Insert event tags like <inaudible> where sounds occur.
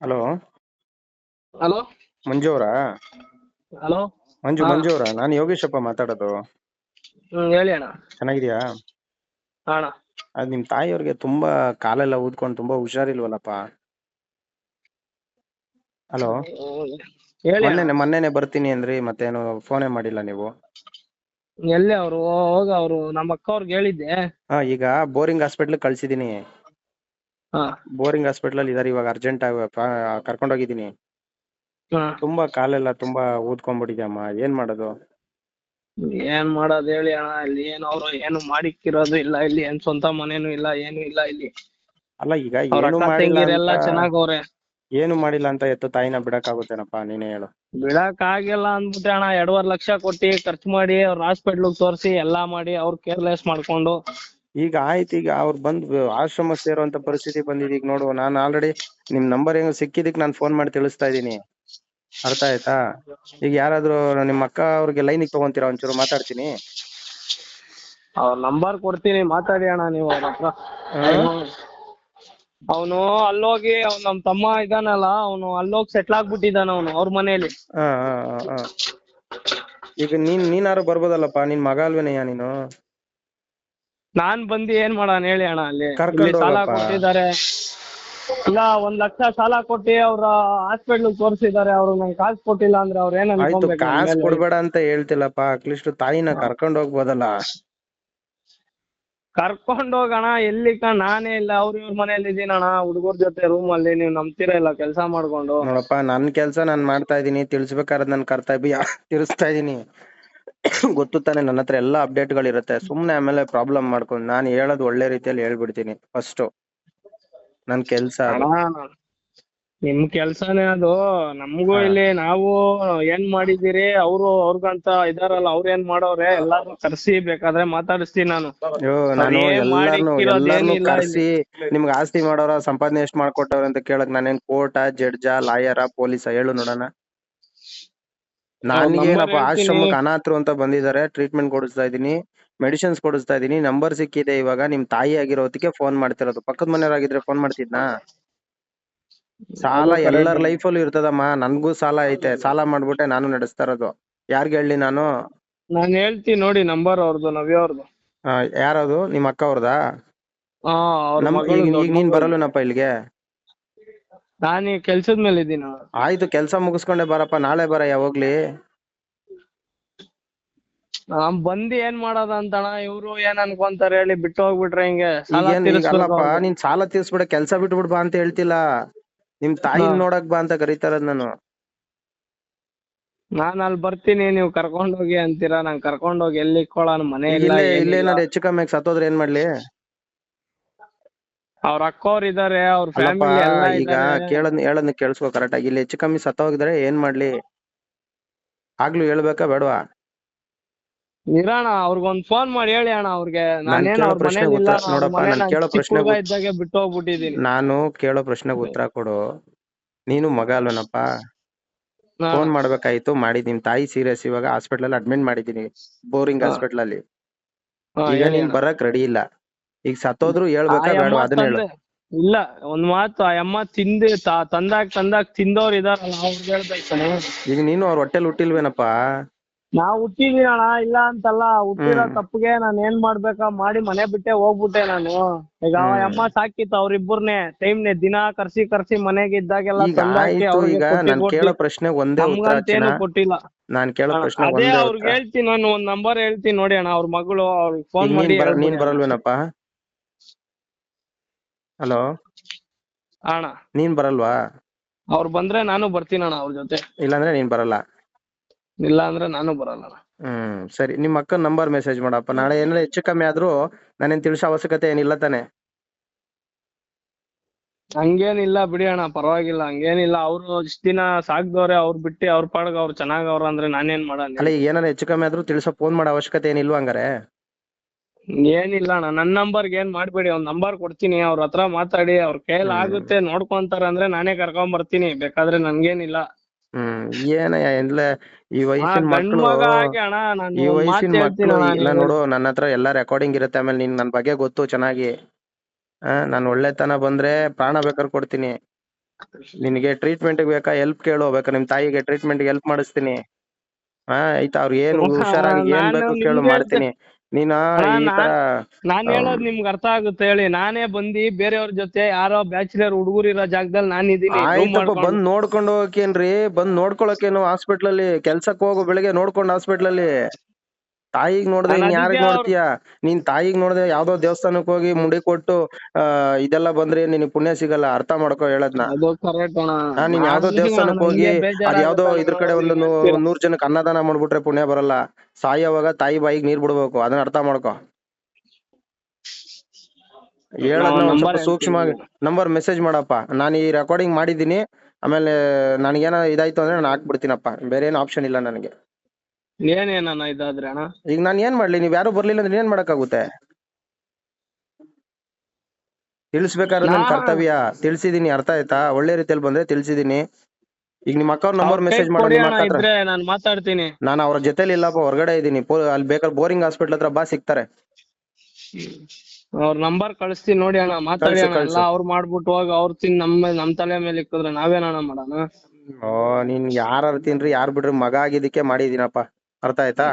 Hello. Hello. ಮಂಜು ಅವರಾ hello. ಮಂಜು. ಮಂಜು ಅವರಾ ನಾನು ಯೋಗೇಶಪ್ಪ ಮಾತಾಡೋದು. ಹ್ಮ್ ಹೇಳಿ ಅಣ್ಣ. ಚೆನ್ನಾಗಿದ್ಯಾ? ಅಣ್ಣ. ಅದು ನಿಮ್ಮ ತಾಯಿಯವ್ರಿಗೆ ತುಂಬಾ ಕಾಲೆಲ್ಲ ಊದ್ಕೊಂಡು ತುಂಬಾ ಹುಷಾರಿಲ್ವಲ್ಲಪ್ಪ? ಹಲೋ. ಹೇಳಿ ಅಣ್ಣ. ಮೊನ್ನೆನೆ ಮೊನ್ನೆನೆ ಬರ್ತೀನಿ ಅಂದ್ರಿ ಮತ್ತೇನು ಫೋನೇ ಮಾಡಿಲ್ಲ ನೀವು? ಎಲ್ಲಿ ಅವರು? ಹೋಗ ಅವರು ನಮ್ಮ ಅಕ್ಕ ಅವ್ರಿಗೆ ಹೇಳಿದ್ದೆ. ಹಾ ಈಗ ಬೋರಿಂಗ್ ಹಾಸ್ಪಿಟ್ಲ್ ಕಳ್ಸಿದೀನಿ. ಬೋರಿಂಗ್ ಹಾಸ್ಪಿಟಲ್ ಅಲ್ಲಿ ಇದಾರೆ ಇವಾಗ ಅರ್ಜೆಂಟ್ ಆಗಿ ಕರ್ಕೊಂಡೋಗಿದ್ದೀನಿ ತುಂಬಾ ಕಾಲೆಲ್ಲ ತುಂಬಾ ಊದ್ಕೊಂಡ್ಬಿಟ್ಟಿದ್ಯಮ್ಮ ಏನ್ ಮಾಡೋದು? ಏನ್ ಮಾಡೋದು ಹೇಳಿ ಅಣ್ಣ ಇಲ್ಲಿ ಏನು ಅವ್ರು ಏನು ಮಾಡಿಕ್ಕಿರೋದು ಇಲ್ಲ ಇಲ್ಲಿ ಏನ್ ಸ್ವಂತ ಮನೇನು ಇಲ್ಲ ಏನು ಇಲ್ಲ ಇಲ್ಲಿ. ಅಲ್ಲ ಈಗ ಏನು ಮಾಡಿಲ್ಲ ಚೆನ್ನಾಗವ್ರೆ. ಏನು ಮಾಡಿಲ್ಲ ಅಂತ ಎತ್ತು ತಾಯಿನ ಬಿಡಕ್ಕಾಗುತ್ತೇನಪ್ಪ ನೀನೇ ಹೇಳು. ಬಿಡಕ್ ಆಗಿಲ್ಲ ಅಂದ್ಬಿಟ್ಟೆ ಅಣ್ಣ ಎರಡೂವರೆ ಲಕ್ಷ ಕೊಟ್ಟಿ ಖರ್ಚು ಮಾಡಿ ಅವ್ರ ಹಾಸ್ಪಿಟ್ಲ್ ತೋರ್ಸಿ ಎಲ್ಲಾ ಮಾಡಿ ಅವ್ರ ಕೇರ್ಲೆಸ್ ಮಾಡ್ಕೊಂಡು ಈಗ ಆಯ್ತು ಈಗ ಅವ್ರು ಬಂದು ಆಶ್ರಮ ಸೇರುವಂತ ಪರಿಸ್ಥಿತಿ ಬಂದಿದೆ. ಈಗ ನೋಡು ನಾನು ಆಲ್ರೆಡಿ ನಿಮ್ ನಂಬರ್ ಹೆಂಗ್ ಸಿಕ್ಕಿದಕ್ ನಾನು ಫೋನ್ ಮಾಡಿ ತಿಳಿಸ್ತಾ ಇದೀನಿ ಅರ್ಥ ಆಯ್ತಾ? ಈಗ ಯಾರಾದ್ರೂ ನಿಮ್ಮ ಅಕ್ಕ ಅವ್ರಿಗೆ ಲೈನಿಗೆ ತಗೊಂತೀರಾ ಒಂಚೂರು ಮಾತಾಡ್ತೀನಿ? ಅವ್ರ ನಂಬರ್ ಕೊಡ್ತೀನಿ ಮಾತಾಡಿ ಅಣ್ಣ ನೀವು ಅವ್ರ ಹತ್ರ. ಅವನು ಅಲ್ಲೋಗಿ ಅವ್ನ್ ನಮ್ ತಮ್ಮ ಇದಾನಲ್ಲ ಅವನು ಅಲ್ಲೋಗಿ ಸೆಟ್ಲ್ ಆಗ್ಬಿಟ್ಟಿದ್ದಾನ ಅವನು ಅವ್ರ ಮನೆಯಲ್ಲಿ ಹಾ ಹಾ ಹಾ, ಹಾ. ಈಗ ನೀನ್ ನೀನಾರು ಬರ್ಬೋದಲ್ಲಪ್ಪ? ನಿನ್ ಮಗ ಅಲ್ವೇನಯ್ಯ ನೀನು? ನಾನ್ ಬಂದು ಏನ್ ಮಾಡೋಣ ಹೇಳಿ ಅಣ್ಣ ಅಲ್ಲಿ. ಕರ್ಕೊಂಡ್ ಇಲ್ಲಿ ಸಾಲ ಹೋಗಪ್ಪ. ಕೊಟ್ಟಿದ್ದಾರೆ. ಇಲ್ಲ ಒಂದ್ ಲಕ್ಷ ಸಾಲ ಕೊಟ್ಟಿ ಅವ್ರ ಹಾಸ್ಪಿಟ್ಲ್ ತೋರಿಸಿದ್ದಾರೆ. ಅವ್ರು ನಂಗೆ ಕಾಸು ಕೊಟ್ಟಿಲ್ಲ ಅಂದ್ರೆ ಅವ್ರ ಏನ್ ಆಯ್ತು ಅನ್ಕೊಬೇಕು ಕಾಸು ಕೊಡ್ಬೇಡ ಅಂತ ಹೇಳ್ತಿಲ್ಲಪ್ಪ. ಅಟ್ಲೀಸ್ಟ್ ತಾಯಿನ ಕರ್ಕೊಂಡ್ ಹೋಗ್ಬೋದಲ್ಲ. ಕರ್ಕೊಂಡ್ ಹೋಗಣ ಎಲ್ಲಿ ಕಣ ನಾನೇ ಇಲ್ಲ. ಅವ್ರ ಇವ್ರ ಮನೇಲಿ ಇದೀನಣ್ಣ ಹುಡುಗರ ಜೊತೆ ರೂಮ್ ಅಲ್ಲಿ. ನೀವ್ ನಂಬ್ತೀರಾ ಇಲ್ಲ ಕೆಲಸ ಮಾಡ್ಕೊಂಡು? ನೋಡಪ್ಪ ನನ್ ಕೆಲ್ಸ ನಾನ್ ಮಾಡ್ತಾ ಇದೀನಿ ತಿಳಿಸ್ಬೇಕಾದ್ರೆ ನನ್ ಕರ್ತವ್ಯ. <laughs> ತಿಳಿಸ್ತಾ ಇದೀನಿ ಗೊತ್ತು ತಾನೆ ನನ್ನ ಹತ್ರ ಎಲ್ಲಾ ಅಪ್ಡೇಟ್ ಗಳಿರುತ್ತೆ ಸುಮ್ನೆ ಆಮೇಲೆ ಪ್ರಾಬ್ಲಮ್ ಮಾಡ್ಕೊಂಡು ನಾನು ಹೇಳೋದು ಒಳ್ಳೆ ರೀತಿಯಲ್ಲಿ ಹೇಳ್ಬಿಡ್ತೀನಿ ಫಸ್ಟ್ ನನ್ ಕೆಲ್ಸ ಅದು. ಅಣ್ಣ ನಿಮ್ ಕೆಲ್ಸನೇ ಅದು. ನಮಗೂ ಹಾ. ಇಲ್ಲಿ ನಾವು ಏನ್ ಮಾಡಿದಿರಿ ಅವ್ರು ಅವ್ರಿಗಂತ ಇದಾರಲ್ಲ ಅವ್ರ ಏನ್ ಮಾಡೋರೆ ಎಲ್ಲಾರು ಕರ್ಸಿ ಬೇಕಾದ್ರೆ ಮಾತಾಡಿಸ್ತೀನಿ ನಾನು. ಅಯ್ಯೋ ನಾನು ಅದೇನ್ ಎಲ್ಲಾರ್ನು ಮಾಡಿಕ್ಕಿರೋದ್ ಎಲ್ಲಾರ್ನು ಏನಿಲ್ಲ ಕರ್ಸಿ ನಿಮ್ಗೆ ಆಸ್ತಿ ಮಾಡೋರ ಸಂಪಾದನೆ ಎಷ್ಟ್ ಮಾಡ್ಕೊಟ್ಟವ್ರ ಅಂತ ಕೇಳಕ್ ನಾನೇನ್ ಕೋರ್ಟ ಜಡ್ಜಾ ಲಾಯರ ಪೊಲೀಸ ಹೇಳು ನೋಡೋಣ. ನನ್ಗೆ. ಆಶ್ರಮಕ್ಕೆ ಅನಾಥರು ಅಂತ ಬಂದಿದ್ದಾರೆ ಟ್ರೀಟ್ಮೆಂಟ್ ಕೊಡಿಸ್ತಾ ಇದೀನಿ ಮೆಡಿಸಿನ್ಸ್ ಕೊಡಿಸ್ತಾ ಇದೀನಿ ನಂಬರ್ ಸಿಕ್ಕಿದೆ ಇವಾಗ ನಿಮ್ ತಾಯಿ ಆಗಿರೋದಕ್ಕೆ ಫೋನ್ ಮಾಡ್ತಿರೋದು. ಪಕ್ಕದ ಮನೆಯವರಾಗಿದ್ರೆ ಫೋನ್ ಮಾಡ್ತಿದ್ನಾ? ಸಾಲ. ಎಲ್ಲರ ಲೈಫಲ್ಲೂ ಇರ್ತದಮ್ಮ ನನ್ಗೂ ಸಾಲ ಐತೆ ಸಾಲ ಮಾಡ್ಬಿಟ್ಟೆ ನಾನು ನಡೆಸ್ತಾ ಇರೋದು. ಯಾರ್ಗ್ ಹೇಳಿ ನಾನು? ನಾನ್ ಹೇಳ್ತೀನಿ ನೋಡಿ ನಂಬರ್ ಅವ್ರದ್ದು ನವ್ಯ ಅವ್ರದ್ದು ಆ, ಯಾರದು? ನಿಮ್ ಅಕ್ಕ ಅವ್ರದಾ? ಹಾ ಅವ್ರ ನಮ್ ಮಗಳು ಈಗ ನೀನ್. ಬರಲ್ವೇನಪ್ಪ ಇಲ್ಲಿಗೆ? ನಾನ್ ಈಗ ಕೆಲ್ಸದ ಮೇಲೆ ಇದ್ದೀನಿ. ಆಯ್ತು ಕೆಲ್ಸ ಮುಗಿಸ್ಕೊಂಡೆ ಬರಪ್ಪ ನಾಳೆ ಬರ ಯಾವಾಗ್ಲಿ ನಾನ್ ಬಂದಿ ಏನ್ ಮಾಡೋದ ಅಂತಣ ಇವ್ರು ಏನ್ ಅನ್ಕೊಂತಾರೆ ಹೇಳಿ ಬಿಟ್ಟು ಹೋಗ್ಬಿಟ್ರೆ ಹಿಂಗೆ ಸಾಲ ಈಗೇನ್ ಈಗ ತೀರಿಸ್ಬೇಕು ಅಲ್ಲಪ್ಪ ಅವ್ರ್ದು. ನೀನ್ ಸಾಲ ತೀರ್ಸ್ಬಿಡ ಕೆಲ್ಸ ಬಿಟ್ಬಿಡ್ ಬಾ ಅಂತ ಹೇಳ್ತಿಲ್ಲ ನಿಮ್ ತಾಯಿನ್ ಹಾ. ನೋಡಕ್ ಬಾ ಅಂತ ಕರೀತಾರ ನಾನು ನಾನ್ ಅಲ್ಲಿ ಬರ್ತೀನಿ ನೀವು ಕರ್ಕೊಂಡ್ ಹೋಗಿ ಅಂತೀರಾ ನಾನ್ ಕರ್ಕೊಂಡ್ ಹೋಗಿ ಎಲ್ಲಿ ಇಕ್ಕೊಳ್ಳ ಮನೆ ಇಲ್ಲ ಇಲ್ಲೇ ಏನಿಲ್ಲ. ಇಲ್ಲೇ ಹೆಚ್ಚು ಕಮ್ಮಿ ಆಗಿ ಸತ್ತೋದ್ರೆ ಏನ್ ಮಾಡ್ಲಿ ಅವ್ರ ಅಕ್ಕವ್ರು ಇದಾರೆ ಅವ್ರ ಅಲ್ಲಪ್ಪ ಫ್ಯಾಮಿಲಿ ಎಲ್ಲ ಈಗ ಇದಾರೆ. ಕೇಳದ್ ಹೇಳದ್ನ ಕೇಳಿಸ್ಕೊ ಕರೆಕ್ಟ್ ಆಗಿ. ಇಲ್ಲಿ ಹೆಚ್ಚು ಕಮ್ಮಿ ಸತ್ತೋಗಿದ್ರೆ ಏನ್ ಮಾಡ್ಲಿ? ಆಗ್ಲೂ ಹೇಳ್ಬೇಕಾ ಬೇಡವಾ? ಇರೋಣ ಅವ್ರಿಗೊಂದ್ ಫೋನ್ ಮಾಡಿ ಹೇಳಿ ಅಣ್ಣ ಅವ್ರಿಗೆ. ನಾನ್ ನಾನೇನ್ ಕೇಳೋ ಅವ್ರ ಪ್ರಶ್ನೆಗೆ ಮನೇಲಿ ಇಲ್ಲ ಉತ್ತರ- ಅವ್ರ ನೋಡಪ್ಪ, ಮನೆ ನಾನ್ ಕೇಳೋ ಚಿಕ್ಕ ಪ್ರಶ್ನೆಗೆ ಹುಡ್ಗ ಉತ್- ಇದ್ದಾಗೆ ಬಿಟ್ಟು ಹೋಗ್ಬಿಟ್ಟಿದೀನಿ ನಾನು ಕೇಳೋ ಪ್ರಶ್ನೆಗೆ ಉತ್ತರ ಕೊಡು. ನೀನು ಮಗ ಅಲ್ವೇನಪ್ಪ? ಹಾ. ಫೋನ್ ಮಾಡ್ಬೇಕಾಯ್ತು ಮಾಡಿದೀನಿ. ನಿಮ್ ತಾಯಿ ಸೀರಿಯಸ್ ಇವಾಗ ಹಾಸ್ಪಿಟಲ್ ಅಲ್ಲಿ ಅಡ್ಮಿಟ್ ಮಾಡಿದೀನಿ. ಬೋರಿಂಗ್ ಹಾ. ಹಾಸ್ಪಿಟಲ್ ಅಲ್ಲಿ. ಹಾ, ಈಗ ಹೇಳಿ ನೀನ್ ಅಣ್ಣ. ಬರಕ್ ರೆಡಿ ಇಲ್ಲ. ಈಗ ಸತ್ತೋದ್ರು ಹೇಳ್ಬೇಕಾ ಬೇಡ ಅದನ್ನ ಹೇಳು. ಇಲ್ಲ ಒಂದ್ ಮಾತು ಆ ಅಮ್ಮ ತಿಂದು ತಂದಾಗ ತಂದಾಗ್ ತಿಂದವ್ರು ಇದಾರಲ್ಲ ಅವ್ರಿಗೆ ಹೇಳ್ಬೇಕು. ಈಗ ನೀನು ಅವ್ರ ಹೊಟ್ಟೆಲ್ ಹುಟ್ಟಿಲ್ವೇನಪ್ಪ? ನಾವ್ ಹುಟ್ಟಿದೀನಿ ಅಣ್ಣ ಇಲ್ಲ ಅಂತಲ್ಲ ಹುಟ್ಟಿರೋ. ತಪ್ಪಿಗೆ ನಾನು ಏನ್ ಮಾಡ್ಬೇಕಾ ಮಾಡಿ ಮನೆ ಬಿಟ್ಟೆ ಹೋಗ್ಬಿಟ್ಟೆ ನಾನು. ಈಗ ಆ. ಅಮ್ಮ ಸಾಕಿತ್ತು ಅವ್ರಿಬ್ಬರ್ನೇ ಟೈಮ್ನೆ ದಿನ ಕರ್ಸಿ ಕರ್ಸಿ ಮನೆಗೆ ಇದ್ದಾಗೆಲ್ಲ ಈಗ ತಂದಾಕಿ ಆಯ್ತು ಅವ್ರಿಗೆ ಈಗ ಕೊಟ್ಟಿ ನಾನ್ ಕೊಟ್ಟಿ. ಕೇಳೋ ಪ್ರಶ್ನೆ ಒಂದೇ ಉತ್ತರ ನಮ್ಗಂತೇನು ಕೊಟ್ಟಿಲ್ಲ. ನಾನ್ ಕೇಳೋ ಅಣ್ಣ, ಪ್ರಶ್ನೆ ಅದೇ ಒಂದೇ ಅವ್ರಿಗೆ ಉತ್ತರ. ಹೇಳ್ತೀನಿ ನಾನು ಒಂದ್ ನಂಬರ್ ಹೇಳ್ತೀನಿ ನೋಡಿ ಅಣ್ಣ ಅವ್ರ ಮಗಳು ಅವ್ರಿಗೆ ಫೋನ್ ಈಗ ಮಾಡಿ ನೀನ್ ಬರ ನೀನ್ ಅಣ್ಣ. ಬರಲ್ವೇನಪ್ಪ? ಹಲೋ? ಅಣ್ಣ. ನೀನ್ ಬರಲ್ವಾ? ಅವ್ರು ಬಂದ್ರೆ ನಾನು ಬರ್ತೀನಿ ಅಣ್ಣ ಅವ್ರ ಜೊತೆ. ಇಲ್ಲಾಂದ್ರೆ ನೀನ್ ಬರಲ್ಲ. ಇಲ್ಲ ಅಂದ್ರೆ ನಾನು ಬರಲ್ಲ ಅಣ್ಣ. ಹ್ಮ್ ಸರಿ. ನಿಮ್ ಅಕ್ಕನ ನಂಬರ್ ಮೆಸೇಜ್ ಮಾಡಪ್ಪ. ನಾಳೆ ಏನಾರ ಹೆಚ್ಚು ಕಮ್ಮಿ ಆದ್ರೂ ನಾನೇನ್ ತಿಳಿಸೋ ಅವಶ್ಯಕತೆ ಏನಿಲ್ಲ ತಾನೆ. ಹಂಗೇನಿಲ್ಲ ಬಿಡಿ ಅಣ್ಣ ಪರವಾಗಿಲ್ಲ. ಹಂಗೇನಿಲ್ಲ. ಅವ್ರು ಇಷ್ಟ ದಿನ ಸಾಕ್ದವ್ರೆ ಅವ್ರು ಬಿಟ್ಟು ಅವ್ರ ಪಾಡ್ಗ ಅವ್ರು ಚೆನ್ನಾಗ್ ಅವ್ರ ಅಂದ್ರೆ ನಾನೇನ್ ಮಾಡಣ ಅಲ್ಲ ಈಗ ಏನಾರ ಹೆಚ್ಚು ಕಮ್ಮಿ ಆದ್ರೂ ತಿಳಿಸೋ ಫೋನ್ ಮಾಡೋ ಅವಶ್ಯಕತೆ ಏನಿಲ್ವಾ ಹಂಗಾರೆ? ಏನಿಲ್ಲ ಅಣ್ಣ ನನ್ ನಂಬರ್ಗೆ ಏನ್ ಮಾಡ್ಬೇಡಿ ಒಂದ್ ನಂಬರ್ ಕೊಡ್ತೀನಿ ಅವ್ರ ಹತ್ರ ಮಾತಾಡಿ ಅವ್ರ ಕೈಯಲ್ಲಿ. ಆಗುತ್ತೆ ನೋಡ್ಕೊಂತಾರ ಅಂದ್ರೆ ನಾನೇ ಕರ್ಕೊಂಡ್ ಬರ್ತೀನಿ ಬೇಕಾದ್ರೆ ನನ್ಗೇನಿಲ್ಲ. ಹ್ಮ್ ಏನ ಎಲ್ಲ ಈ ವಯಸ್ಸಿನ ಈ ವಯಸ್ಸಿನ ಹೇಳ್ತೀನಿ ಇಲ್ಲ ನೋಡು ನನ್ನ ಹತ್ರ ಎಲ್ಲಾ ರೆಕಾರ್ಡಿಂಗ್ ಇರುತ್ತೆ ಆಮೇಲೆ ನಿನ್ ನನ್ ಬಗ್ಗೆ ಗೊತ್ತು ಚೆನ್ನಾಗಿ. ಆ ನಾನ್ ಒಳ್ಳೆತನ ಬಂದ್ರೆ ಪ್ರಾಣ ಬೇಕಾದ್ರೆ ಕೊಡ್ತೀನಿ. ನಿನಗೆ ಟ್ರೀಟ್ಮೆಂಟ್ ಬೇಕಾ ಹೆಲ್ಪ್ ಕೇಳು ಬೇಕಾ ನಿಮ್ ತಾಯಿಗೆ ಟ್ರೀಟ್ಮೆಂಟ್ ಹೆಲ್ಪ್ ಮಾಡಿಸ್ತೀನಿ. ಹಾ ಆಯ್ತಾ ಅವ್ರಿಗೆ ಏನು ಹುಷಾರಾಗಿ ಏನ್ ಬೇಕು ಕೇಳು ಮಾಡ್ತೀನಿ. ನೀನ ಈ ತರ ನಾನ್ ಹೇಳೋದ್ ನಿಮ್ಗೆ ಅರ್ಥ ಆಗುತ್ತೆ ಹೇಳಿ. ನಾನೇ ಬಂದಿ ಬೇರೆಯವ್ರ ಜೊತೆ ಯಾರೋ ಬ್ಯಾಚುಲರ್ ಹುಡುಗರು ಇರೋ ಜಾಗದಲ್ಲಿ ನಾನು ಆಯ್ತಪ್ಪ ಮಾಡ್ಕೊಂಡು. ಬಂದ್ ನೋಡ್ಕೊಂಡ್ ಹೋಗಕೇನ್ರಿ ಬಂದ್ ನೋಡ್ಕೊಳಕೇನು ಹಾಸ್ಪಿಟ್ಲ್ ಅಲ್ಲಿ ಕೆಲ್ಸಕ್ ಹೋಗು ಬೆಳಿಗ್ಗೆ ನೋಡ್ಕೊಂಡ್ ಹಾಸ್ಪಿಟ್ಲ್ ಅಲ್ಲಿ. ತಾಯಿಗ್ ನೋಡ್ದೆ ನಾನು ಇನ್ ಯಾರಿಗ್ ನೋಡ್ತೀಯ? ನೀನ್ ತಾಯಿಗ್ ನೋಡ್ದೆ ಯಾವ್ದೋ ದೇವಸ್ಥಾನಕ್ ಹೋಗಿ ಮುಡಿ ಕೊಟ್ಟು ಆ ಇದೆಲ್ಲ ಬಂದ್ರೆ ನಿನಗ್ ಪುಣ್ಯ ಸಿಗಲ್ಲ ಅರ್ಥ ಮಾಡ್ಕೋ ಹೇಳದ್ನ. ನೀನ್ ಯಾವ್ದೋ ದೇವಸ್ಥಾನಕ್ ಹೋಗಿ ಅದ್ ಯಾವ್ದೋ ಇದ್ರ ಕಡೆ ಒಂದು. ನೂರ್ ಜನಕ್ಕೆ ಅನ್ನದಾನ ಮಾಡ್ಬಿಟ್ರೆ ಪುಣ್ಯ ಬರಲ್ಲ. ಸಾಯೋವಾಗ ತಾಯಿ ಬಾಯಿಗೆ ನೀರ್ ಬಿಡ್ಬೇಕು ಅದನ್ನ ಅರ್ಥ ಮಾಡ್ಕೋ. ಹೇಳದ್ನ ನಾವು ಒಂದ್ ಸ್ವಲ್ಪ ಸೂಕ್ಷ್ಮವಾಗಿ ನಂಬರ್ ಮೆಸೇಜ್ ಮಾಡಪ್ಪ. ನಾನು ಈ ರೆಕಾರ್ಡಿಂಗ್ ಮಾಡಿದ್ದೀನಿ ಆಮೇಲೆ ನನಗೇನೋ ಇದಾಯ್ತು ಅಂದ್ರೆ ನಾನು ಹಾಕ್ಬಿಡ್ತೀನಪ್ಪ. ಬೇರೆ ಏನು ಆಪ್ಷನ್ ಇಲ್ಲ ನನಗೆ. ಏನೇನಣ್ಣ ಇದಾದ್ರೆ ಅಣ್ಣ? ಈಗ ನಾನು ಏನ್ ಮಾಡ್ಲಿ? ನೀವ್ ಯಾರು ಬರ್ಲಿಲ್ಲ ಅಂದ್ರೆ ಏನ್ ಮಾಡಕ್ಕಾಗುತ್ತೆ? ತಿಳಿಸ್ಬೇಕಾದ್ರೆ ನನ್ ನಾ- ಕರ್ತವ್ಯ. ತಿಳಿಸಿದೀನಿ ಅರ್ಥ ಆಯ್ತಾ? ಒಳ್ಳೆ ರೀತಿಯಲ್ಲಿ ಬಂದ್ರೆ ತಿಳಿಸಿದೀನಿ. ಈಗ ನಿಮ್ಮ ಅಕ್ಕವ್ರ ನಂಬರ್ ಮೆಸೇಜ್ ಮಾಡಿ ಮಾಡೋ ಕೊಡಿ ನಿಮ್ಮ ಅಣ್ಣ ಅಕ್ಕ ಹತ್ರ. ಇದ್ರೆ ನಾನ್ ಮಾತಾಡ್ತೀನಿ. ನಾನು ಅವ್ರ ಜೊತೆಲಿ ಇಲ್ಲಪ್ಪ ಹೊರಗಡೆ ಇದ್ದೀನಿ ಪೋ- ಅಲ್ಲಿ ಬೇಕಾದ್ರೆ ಬೋರಿಂಗ್ ಹಾಸ್ಪಿಟಲ್ ಹತ್ರ ಬಾ ಸಿಗ್ತಾರೆ. ಅವ್ರ ನಂಬರ್ ಕಳಿಸ್ತೀನಿ ನೋಡಿ ಅಣ್ಣ ಮಾತಾಡಿ ಕಳ್ಸು, ಅಣ್ಣ. ಕಳ್ಸು. ಎಲ್ಲ ಅವ್ರು ಮಾಡ್ಬಿಟ್ಟು ಹೋಗಿ ಅವ್ರ ತಿನ್ ನಮ್ಮ ನಮ್ ತಲೆ ಮೇಲೆ ಇಕ್ಕಿದ್ರೆ ನಾವೇನಣ್ಣ ಮಾಡೋಣ? ಓ ನೀನ್ ಯಾರು ತಿನ್ರಿ ಯಾರು ಬಿಡ್ರಿ? ಮಗ ಆಗಿದ್ದಕ್ಕೆ ಮಾಡಿದೀನಪ್ಪ. ಅರ್ಥ ಆಯ್ತಾ